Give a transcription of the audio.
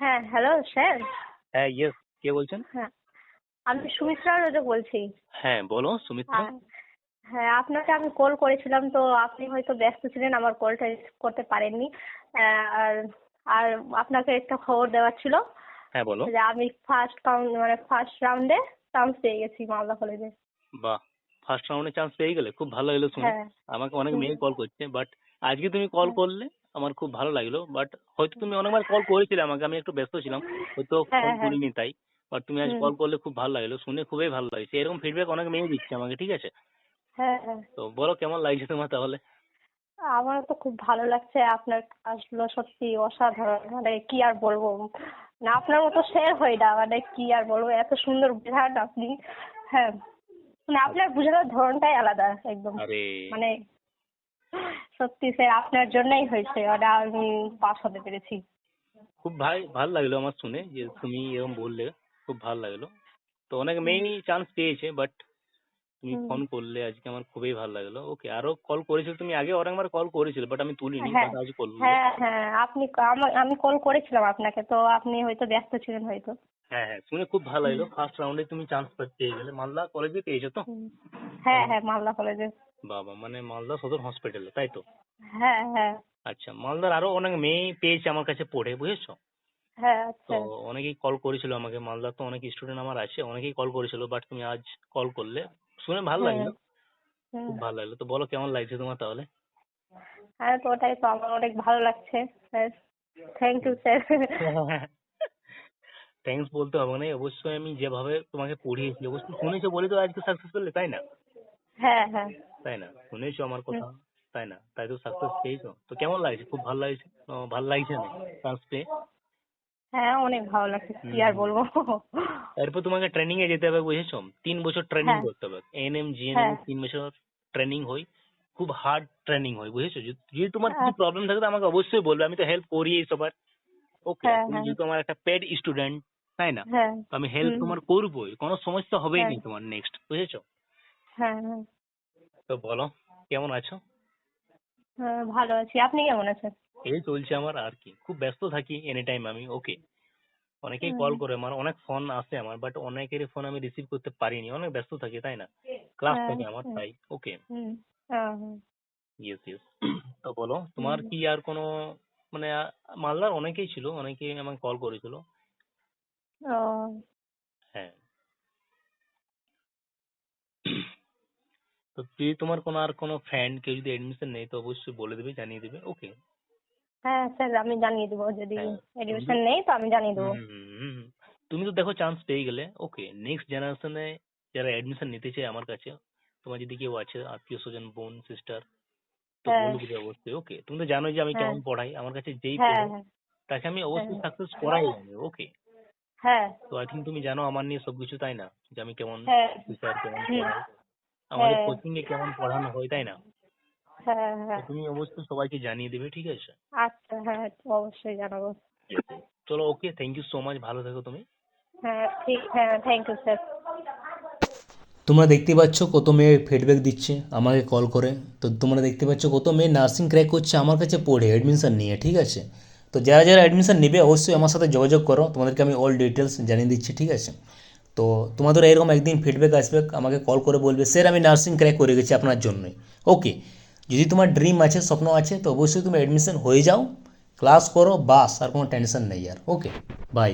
হ্যাঁ hello sir. হ্যাঁ yes কে বলছেন? হ্যাঁ আমি সুমিত্রা রোজা বলছি। হ্যাঁ বলো সুমিত্রা। হ্যাঁ আপনাকে আমি কল করেছিলাম তো আপনি হয়তো ব্যস্ত ছিলেন আমার কলটা রিসিভ করতে পারেননি। আর আর আপনাকে একটা খবর দেওয়ার ছিল। হ্যাঁ বলো। যে আমি ফার্স্ট কাউন্ট মানে ফার্স্ট রাউন্ডে চান্স পেয়ে গেছি মালদা কলেজে বাহ ফার্স্ট রাউন্ডে চান্স পেয়ে গেলে? খুব ভালো লাগল শুনে। হ্যাঁ। আমাকে অনেক মেয়ে কল করছে বাট আজকে তুমি কল। করলে? আমার খুব ভালো লাগল বাট হয়তো তুমি অনেকবার কল করেছিলে আমাকে আমি একটু ব্যস্ত ছিলাম হয়তো হ্যাঁ, ফোন হ্যাঁ। করিনি তাই বাট তুমি আজ। কল করলে খুব ভালো লাগল শুনে খুবই ভালো লাগছে এরকম ফিডব্যাক অনেক মেয়ে দিচ্ছে আমাকে ঠিক আছে? হ্যাঁ হ্যাঁ। তো বলো কেমন লাগছে তোমার তাহলে? আমার তো খুব ভালো লাগছে আপনার কাজগুলো সত্যি অসাধারণ মানে কি আর বলব? না আপনার মতো শেয়ার হয় না মানে কি আর বলব এত সুন্দর বোঝান আপনি হ্যাঁ। মানে আপনার বোঝানোর ধরনটাই আলাদা একদম। মানে সত্যি স্যার আপনার জন্যই হয়েছে মানে আমি পাস হতে পেরেছি। খুব ভাই ভালো লাগল আমার শুনে যে তুমি এরকম বললে খুব ভালো লাগল। তো অনেক মেয়েই চান্স পেয়েছে বাট তুমি। ফোন করলে আজকে আমার খুবই ভালো লাগল। ওকে আরও কল করেছিল তুমি আগে অনেকবার কল করেছিলে বাট আমি তুলিনি হ্যাঁ but আজ করলে হ্যাঁ হ্যাঁ আপনি আমা- আমি কল করেছিলাম আপনাকে তো আপনি হয়তো ব্যস্ত ছিলেন হয়তো। হ্যাঁ হ্যাঁ শুনে খুব ভালো লাগল। ফার্স্ট রাউন্ডে তুমি চান্স পেয়ে গেলে মালদা কলেজে পেয়েছ তো। হ্যাঁ হ্যাঁ মালদা কলেজে বাবা মানে মালদা সদর হসপিটালে তাই তো হ্যাঁ হ্যাঁ। আচ্ছা মালদার আরও অনেক মেয়ে পেয়েছে আমার কাছে পড়ে বুঝেছ? হ্যাঁ তো আচ্ছা অনেকেই কল করেছিল আমাকে মালদার তো অনেক স্টুডেন্ট আমার আছে অনেকেই কল করেছিল বাট তুমি আজ কল করলে। শুনে ভালো হ্যাঁ। লাগল? খুব ভালো লাগল। তো বলো কেমন লাগছে তোমার তাহলে? হ্যাঁ তো ওটাই তো আমার অনেক ভালো লাগছে। Sir thank you sir thanks বলতে হবে না অবশ্যই আমি যেভাবে তোমাকে পড়িয়েছি অবশ্যই শুনেছো বলে তো আজকে সাকসেস পেলে তাই না? হ্যাঁ হ্যাঁ। তাই না? শুনেছো আমার কথা? তাই না? তাই তো সাকসেস পেয়েছ। তো কেমন লাগছে? খুব ভালো লাগছে। ভালো লাগছে না চান্স পেয়ে হ্যাঁ অনেক ভালো লাগছে। কি আর বলব? এরপর তোমাকে ট্রেনিং এ যেতে হবে বুঝেছ? তিন বছর ট্রেনিং হ্যাঁ। করতে হবে। এএনএম জিএনএম হ্যাঁ। তিন বছর ট্রেনিং হয় খুব হার্ড ট্রেনিং হয় বুঝেছ? যদি তোমার কিছু। প্রবলেম থাকে তো আমাকে অবশ্যই বলবে। আমি তো হেল্প করি এই সবার। ওকে হ্যাঁ, তুমি হ্যাঁ। যেহেতু আমার একটা পেড স্টুডেন্ট তাই না? হ্যাঁ। আমি হেল্প তোমার করবোই। কোনো সমস্যা হবেই হ্যাঁ। না তোমার নেক্সট বুঝেছ? হ্যাঁ হ্যাঁ। তো বলো কেমন আছো? হ্যাঁ ভালো আছি। আপনি কেমন আছেন? এই চলছে আমার আর কি। খুব ব্যস্ত থাকি এনি টাইম আমি ওকে অনেকেই কল করে আমার অনেক ফোন আসে আমার বাট অনেকেরই ফোন আমি রিসিভ করতে পারিনি। অনেক ব্যস্ত থাকি তাই না? ক্লাস হ্যাঁ, থাকে আমার তাই ওকে হ্যাঁ হ্যাঁ। ইয়েস ইয়েস তো বলো তোমার কি আর কোনো মানে মালদার অনেকেই ছিল অনেকেই আমাকে কল করেছিল ও হ্যাঁ তো যদি তোমার কোনো আর কোনো ফ্রেন্ড কেউ যদি এডমিশন নেই তো অবশ্যই বলে দেবে জানিয়ে দেবে ওকে হ্যাঁ স্যার আমি জানিয়ে দেবো। যদি হ্যাঁ। এডমিশন নেই তো আমি জানিয়ে দেবো। তুমি তো দেখো চান্স পেয়ে গেলে ওকে নেক্সট জেনারেশনে যারা এডমিশন নিতে চায় আমার কাছে তোমার যদি কেউ আছে আত্মীয় স্বজন বোন সিস্টার তো হ্যাঁ। বলে দিবে অবশ্যই ওকে তুমি তো জানোই যে আমি হ্যাঁ। কেমন পড়াই আমার কাছে যেই পড়ে তাকে আমি অবশ্যই। সাকসেস করাই আমি ওকে হ্যাঁ। তো আই থিঙ্ক তুমি জানো আমার নিয়ে সবকিছু তাই না? যে আমি কেমন টিচার কেমন পড়াই। আমাদের হ্যাঁ। কোচিং এ কেমন পড়ানো হয় তাই না? হ্যাঁ তো হ্যাঁ। তুমি অবশ্যই সবাইকে জানিয়ে দেবে ঠিক আছে? আচ্ছা হ্যাঁ অবশ্যই জানাব। চলো okay thank you so much ভালো থেকো তুমি। হ্যাঁ ঠিক হ্যাঁ তোমরা দেখতে পাচ্ছ কত মেয়ে ফিডব্যাক দিচ্ছে আমাকে কল করে। তো তোমরা দেখতে পাচ্ছ কত মেয়ে নার্সিং ক্র্যাক করছে আমার কাছে পড়ে অ্যাডমিশন নিয়ে ঠিক আছে? তো যারা যারা অ্যাডমিশন নেবে অবশ্যই আমার সাথে যোগাযোগ করো তোমাদেরকে আমি অল ডিটেলস জানিয়ে দিচ্ছি ঠিক আছে? তো তোমাদের এরকম একদিন ফিডব্যাক আসবে, আমাকে কল করে বলবে, স্যার, আমি নার্সিং ক্র্যাক করে গেছি আপনার জন্যই। ওকে যদি তোমার ড্রিম আছে, স্বপ্ন আছে, তো অবশ্যই তুমি অ্যাডমিশন হয়ে যাও ক্লাস করো, বাস, আর কোনো টেনশন নেই আর। Okay bye